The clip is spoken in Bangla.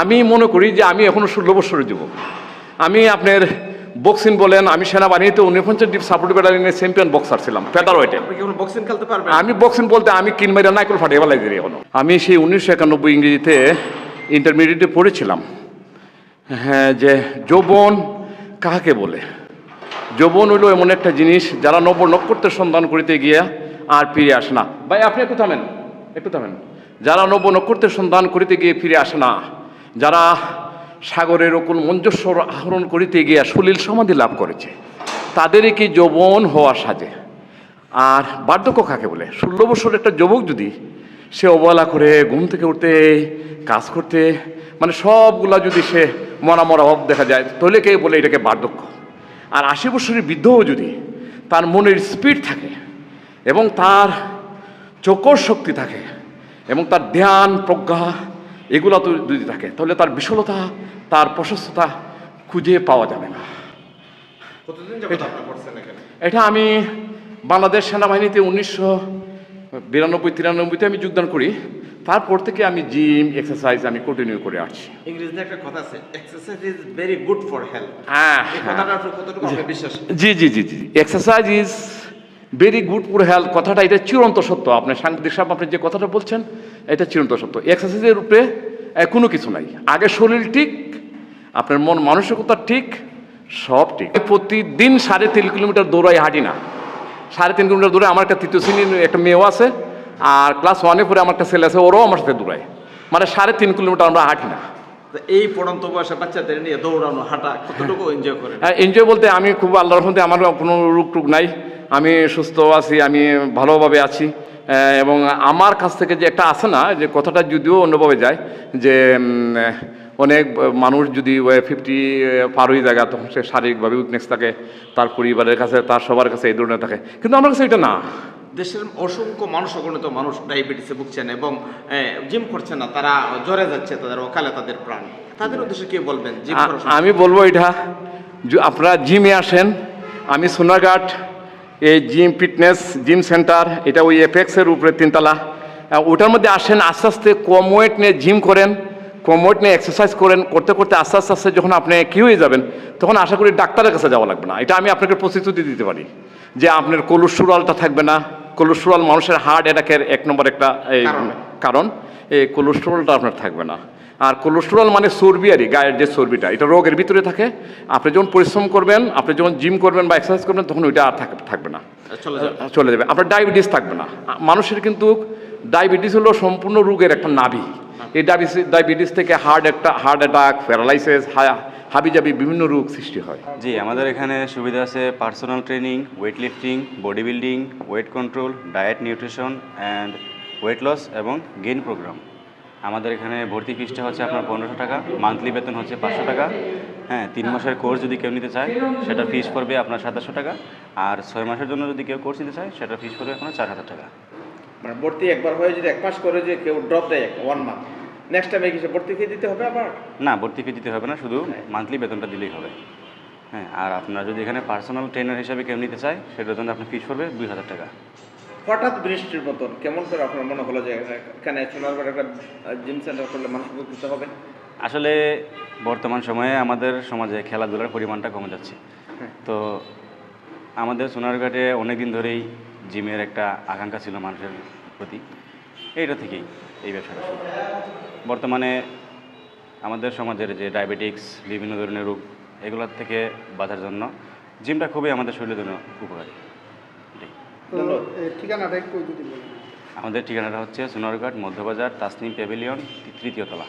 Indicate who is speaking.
Speaker 1: আমি মনে করি যে আমি এখনও ষোলো বছরের যুবক। আমি আপনার বক্সিং বলেন আমি সেনাবাহিনীতে উনপঞ্চাশ ডিপ সাপোর্ট ব্যাটালিয়নের চ্যাম্পিয়ন বক্সার ছিলাম ফেদার ওয়েটে
Speaker 2: বক্সিং খেলতে পারবেন?
Speaker 1: আমি বক্সিং বলতে আমি কিনমাইরা নাইকল ফাটিয়ে বেলায় দিই এখনও। আমি সেই উনিশশো একানব্বই ইংরেজিতে ইন্টারমিডিয়েটে পড়েছিলাম। হ্যাঁ যে যৌবন কাহাকে বলে? যৌবন হইল এমন একটা জিনিস যারা নব নক্ষত্রের সন্ধান করিতে গিয়া আর ফিরে আসে না। ভাই আপনি একটু থামেন একটু থামেন। যারা নব নক্ষত্রের সন্ধান করিতে গিয়ে ফিরে আসে না, যারা সাগরের অকুল মঞ্জস্বর আহরণ করিতে গিয়া সলিল সমাধি লাভ করেছে, তাদেরই কি যৌবন হওয়া সাজে? আর বার্ধক্য কাকে বলে? ষোলো বছর একটা যুবক যদি সে অবহেলা করে, ঘুম থেকে উঠতে, কাজ করতে মানে সবগুলা যদি সে মরা মরা ভাব দেখা যায়, তাহলে কে বলে এটাকে বার্ধক্য? আর আশি বছরের বৃদ্ধও যদি তার মনের স্পিড থাকে এবং তার চোখর শক্তি থাকে এবং তার ধ্যান প্রজ্ঞা এগুলো তো যদি থাকে তাহলে তার বিশলতা তার প্রশস্ততা খুঁজে পাওয়া যাবে না। এটা আমি বাংলাদেশ সেনাবাহিনীতে উনিশশো বিরানব্বই তিরানব্বইতে আমি যোগদান করি। তারপর থেকে আমি জিম এক্সারসাইজ আমি কন্টিনিউ করে আসছি।
Speaker 2: ইংরেজিতে একটা কথা আছে exercise is very good for health
Speaker 1: হ্যাঁ হ্যাঁ। জি জি জি জি। Exercise is very good for health কথাটা এটা চিরন্ত সত্য। আপনি সাংবাদিক সাহেব আপনি যে কথাটা বলছেন এটা চিরন্ত সত্য। এক্সারসাইজের রূপে কোনো কিছু নাই। আগে শরীর ঠিক আপনার মন মানসিকতা ঠিক সব ঠিক। প্রতিদিন সাড়ে তিন কিলোমিটার দৌড়াই হাঁটি না। সাড়ে তিন কিলোমিটার দূরে আমার একটা তৃতীয় শ্রেণির একটা মেয়েও আছে আর ক্লাস ওয়ানে পরে আমার একটা ছেলে আছে ওরাও আমার সাথে দৌড়ায়। মানে সাড়ে তিন কিলোমিটার আমরা হাঁটি না।
Speaker 2: এই পড়ন্ত বয়সে বাচ্চাদের নিয়ে দৌড়ানো হাঁটা কতটুকু এনজয়
Speaker 1: হ্যাঁ এনজয় বলতে আমি খুব আল্লাহর রহমতে আমার কোনো রোগ টুক নাই। আমি সুস্থ আছি আমি ভালোভাবে আছি এবং আমার কাছ থেকে যে একটা আছে না যে কথাটা যদিও অন্যভাবে যায় যে অনেক মানুষ যদি ফিফটি পার হয়ে যায় তখন সে শারীরিকভাবে উইকনেস থাকে তার পরিবারের কাছে তার সবার কাছে এই ধরনের থাকে। কিন্তু আমার কাছে এটা না।
Speaker 2: দেশের অসংখ্য মানুষ অগণিত মানুষ ডায়াবেটিসে ভুগছেন এবং জিম করছে না তারা জ্বরে যাচ্ছে তাদের অকালে তাদের প্রাণ। তাদের উদ্দেশ্যে কি বলবেন?
Speaker 1: আমি বলব এটা আপনারা জিমে আসেন আমি সোনারঘাট এই জিম ফিটনেস জিম সেন্টার এটা ওই এফেক্সের উপরে তিনতলা। ওটার মধ্যে আসেন আস্তে আস্তে কম ওয়েট নিয়ে জিম করেন কম ওয়েট নিয়ে এক্সারসাইজ করেন করতে করতে আস্তে আস্তে আস্তে যখন আপনি কি হয়ে যাবেন তখন আশা করি ডাক্তারের কাছে যাওয়া লাগবে না। এটা আমি আপনাকে প্রস্তুতি দিতে পারি যে আপনার কোলেস্টেরলটা থাকবে না। কোলেস্টেরল মানুষের হার্ট অ্যাটাকের এক নম্বর একটা।
Speaker 2: কারণ।
Speaker 1: এই কোলেস্টেরলটা আপনার থাকবে না। আর কোলেস্টেরল মানে চর্বি আরই গায়ের যে চর্বিটা এটা রোগের ভিতরে থাকে। আপনি যখন পরিশ্রম করবেন আপনি যখন জিম করবেন বা এক্সারসাইজ করবেন তখন ওইটা আর থাক- থাকবে না।
Speaker 2: চলে যাবে।
Speaker 1: চলে যাবে। আপনার ডায়াবেটিস থাকবে না। মানুষের কিন্তু ডায়াবেটিস হলো সম্পূর্ণ রোগের একটা নাভি। এই ডায়াবেটিস ডায়াবেটিস থেকে হার্ট একটা হার্ট অ্যাটাক প্যারালাইসিস হাবিজাবি বিভিন্ন রোগ সৃষ্টি হয়।
Speaker 3: জি আমাদের এখানে সুবিধা আছে personal training weight lifting body building weight control diet nutrition and weight loss এবং গেইন প্রোগ্রাম আমাদের এখানে ভর্তি ফিসটা হচ্ছে আপনার পনেরোশো টাকা মান্থলি বেতন হচ্ছে পাঁচশো টাকা। হ্যাঁ তিন মাসের কোর্স যদি কেউ নিতে চায় সেটা ফিস পড়বে আপনার সাতাশশো টাকা। আর ছয় মাসের জন্য যদি কেউ কোর্স নিতে চায় সেটা ফিস পড়বে আপনার চার হাজার টাকা।
Speaker 2: মানে ভর্তি একবার হয়ে যদি এক মাস করে যে কেউ ড্রপ দেয় ওয়ান মান্থ নেক্সট টাইমে কি সে ভর্তি ফি দিতে হবে আবার?
Speaker 3: না ভর্তি ফি দিতে হবে না শুধু মান্থলি বেতনটা দিলেই হবে। হ্যাঁ আর আপনার যদি এখানে পার্সোনাল ট্রেনার হিসাবে কেউ নিতে চায় সেটার জন্য আপনার ফিস পড়বে দুই হাজার টাকা।
Speaker 2: হঠাৎ বৃষ্টির মতন কেমন করে আপনার মনে হলো যে এখানে সোনারগড় একটা জিম সেন্টার করলে মানুষ উপকৃত হবে?
Speaker 3: আসলে বর্তমান সময়ে আমাদের সমাজে খেলাধুলার পরিমাণটা কমে যাচ্ছে। তো আমাদের সোনারঘাটে অনেক দিন ধরেই জিমের একটা আকাঙ্ক্ষা ছিল মানুষের প্রতি। এইটা থেকেই এই ব্যবসাটা শুরু। বর্তমানে আমাদের সমাজের যে ডায়াবেটিক্স বিভিন্ন ধরনের রোগ এগুলোর থেকে বাঁচার জন্য জিমটা খুবই আমাদের শরীরের জন্য উপকারী।
Speaker 4: ঠিকানাটা একটু
Speaker 3: আমাদের ঠিকানাটা হচ্ছে সোনারঘাট মধ্যবাজার তাসনিম প্যাভিলিয়ন তৃতীয় তলা।